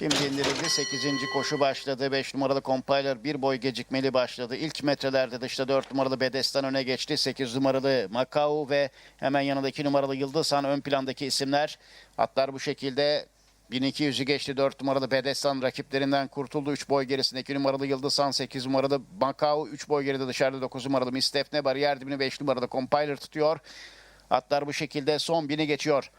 Şimdi indirildi. 8. koşu başladı. 5 numaralı Compiler bir boy gecikmeli başladı. İlk metrelerde dışta 4 numaralı Bedestan öne geçti. 8 numaralı Macau ve hemen yanındaki numaralı Yıldızhan ön plandaki isimler. Atlar bu şekilde 1200'ü geçti 4 numaralı Bedestan rakiplerinden kurtuldu. 3 boy gerisindeki numaralı Yıldızhan 8 numaralı Macau 3 boy geride dışarıda 9 numaralı Mistefne bariyer dibini 5 numaralı Compiler tutuyor. Atlar bu şekilde son bini geçiyor.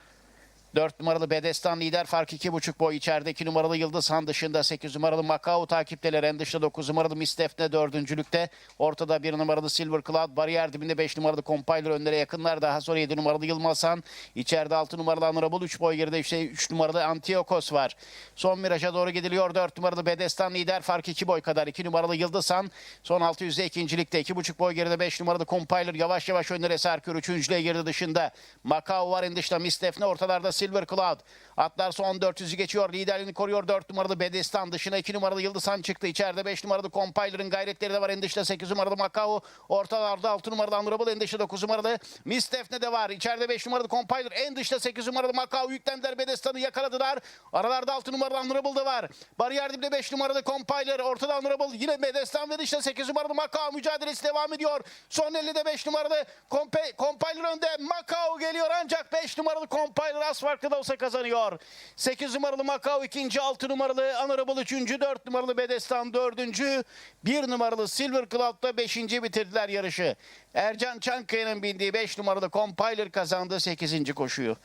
4 numaralı Bedestan lider fark 2,5 boy. İçeride 2 numaralı Yıldız Han dışında 8 numaralı Macau takipteler en dışta 9 numaralı Mistefne dördüncülükte. Ortada 1 numaralı Silver Cloud. Bariyer dibinde 5 numaralı Compiler önlere yakınlar. Daha sonra 7 numaralı Yılmaz Han. İçeride 6 numaralı Honorable 3 boy. Geride işte 3 numaralı Antiochos var. Son viraja doğru gidiliyor. 4 numaralı Bedestan lider fark 2 boy kadar. 2 numaralı Yıldız Han son 600'de ikincilikte. 2,5 boy geride 5 numaralı Compiler. Yavaş yavaş önlere sarkıyor 3. geride dışında. Macau var en dışta. Mistefne ortalarda Silver Cloud. Atlar son 400'ü geçiyor. Liderliğini koruyor 4 numaralı Bedestan. Dışına 2 numaralı Yıldızhan çıktı. İçeride 5 numaralı Compiler'ın gayretleri de var. En dışta 8 numaralı Macau. Ortalarda 6 numaralı Honorable. En dışta 9 numaralı Mistefne de var. İçeride 5 numaralı Compiler. En dışta 8 numaralı Macau. Yüklendiler Bedestan'ı yakaladılar. Aralarda 6 numaralı Honorable da var. Bariyer dibinde 5 numaralı Compiler. Ortada Honorable. Yine Bedestan ve dışta 8 numaralı Macau. Mücadelesi devam ediyor. Son 50'de 5 numaralı Compiler önde. Macau geliyor ancak 5 numaralı Compiler az farklı da olsa kazanıyor. 8 numaralı Macau ikinci, 6 numaralı Honorable üçüncü, 4 numaralı Bedestan dördüncü, 1 numaralı Silver Cloud'da beşinci bitirdiler yarışı. Ercan Çankaya'nın bindiği 5 numaralı Compiler kazandı 8. koşuyu.